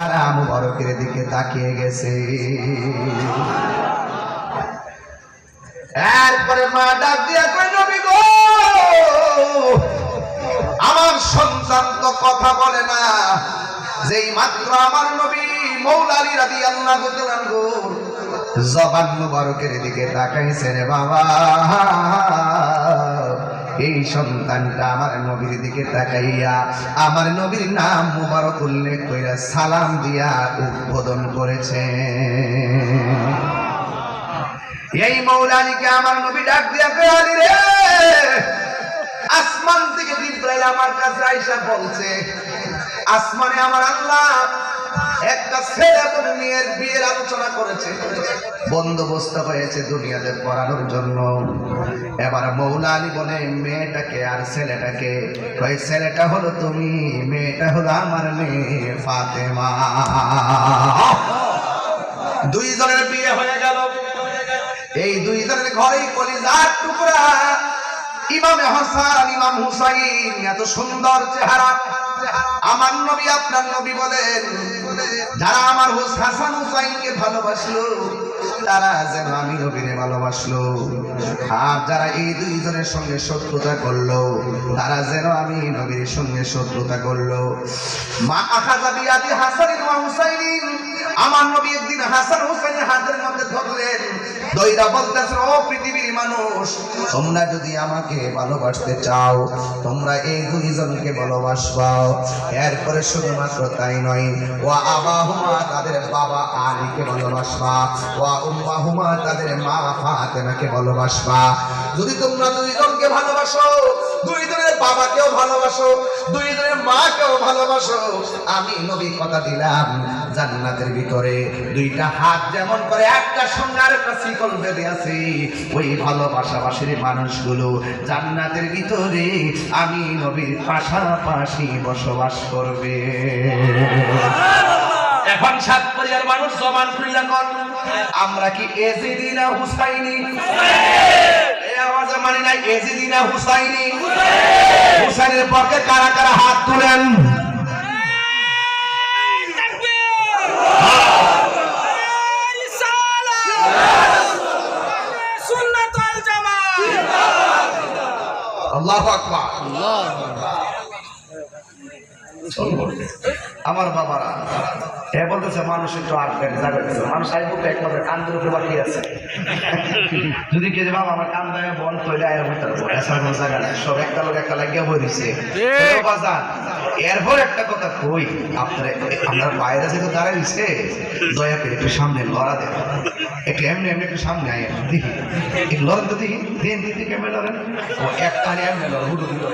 তারা মুবারকের দিকে তাকিয়ে গেছে। এরপরে মা ডাক দিয়া কই নবী গো, আমার সন্তান তো কথা বলে না। যেই মাত্র আমার নবী মৌলালী রাদি আল্লাহ জবান মুবারকের দিকে তাকাইছে রে বাবা। এই সন্তানটা আমার নবীর দিকে তাকাইয়া আমার নবীর নাম মুবারক উল্লেখ কইরা সালাম দিয়া উদ্বোধন করেছে। এই মৌলালিকে আমার নবী ডাক দিয়া কয়ালি রে? আসমান থেকে জিব্রাইল আমার কাছে আইসা বলছে, আসমানে আমার আল্লাহ একটা ছেলে এবং মেয়ের বিয়ের আলোচনা করেছে। বন্দোবস্ত হয়েছে দুনিয়াতে পড়ানোর জন্য। এবার মৌলা আলী বলে, মেয়েটাকে আর ছেলেটাকে? ওই ছেলেটা হলো তুমি, মেয়েটা হলো আমার মেয়ে ফাতেমা। দুইজনের বিয়ে হয়ে গেল। এই দুইজনের ঘরেই কলিজার টুকরা। ইমামে হাসান, ইমাম হুসাইন, এত সুন্দর চেহারা। আমার নবী আপনার নবী বলেন, যারা আমার হুস হাসান হুসাইনকে ভালোবাসলো, তারা যেন আমি নবীরে ভালোবাসলো। আর যারা এই দুইজনের সঙ্গে শত্রুতা করল, তারা যেন আমি নবীর সঙ্গে শত্রুতা করল। মা আখাজা বিয়াদি হাসান ইমাম হুসাইন আমার নবী একদিন হাসান হুসাইনের হাতের মধ্যে ধরলেন, দইরা বলতেছে, ও পৃথিবীর মানুষ, তোমরা যদি আমাকে ভালোবাসতে চাও, তোমরা এই দুইজনকে ভালোবাসবাও এরপরে শুধুমাত্র তাই নয় ও আবাহুমা তাদের বাবা আলীকে ভালোবাসবা ও উম্মাহুমা তাদের মা ফাতেমাকে ভালোবাসবা। যদি তোমরা দুইজনকে ভালোবাসো, দুইজনের বাবাকেও ভালোবাসো দুইজনের মাকেও ভালোবাসো। আমি নবী কথা দিলাম জান্নাতের ভিতরে দুইটা হাত যেমন করে একটা সঙ্গে আরেকটা শিকল বেঁধে আছে। ওই ভালোবাসাবাসীর মানুষগুলো জান্নাতের ভিতরে আমি নবীর পাশাপাশি বসবাস করবে। এখন সাত পরিবার মানুষ জমান কর আমরা কি এজিদিনা হুসাইনি। এই আওয়াজে মানি নাই এজিদিনা হুসাইনি। হুসাইনের পক্ষে কারা কারা হাত তুলেন? আল্লাহ আকবার। আমার বাবারা এ বলতেছে মানুষ একটু জায়গা মানুষ আইব তো একমাত্র কান দুটো বাকি আছে। যদি কে বাবা আমার কান জায়গা বন্ধ হইলে আয় হইতে পারব এসা কোনো জায়গা নাই সব একটা লোক একটা লাগিয়ে বই দিছে। এরপর একটা কথা কই আপনার আপনার বাইরে যে তো দাঁড়াই দিছে দয়া করে একটু সামনে লড়া দেন। একটু এমনি এমনি একটু সামনে আয় দেখি। একটু লড়েন তো দেখি। দিন দিন দিকে এমনি লড়েন ও একটা এমনি লড় হুটু হুটু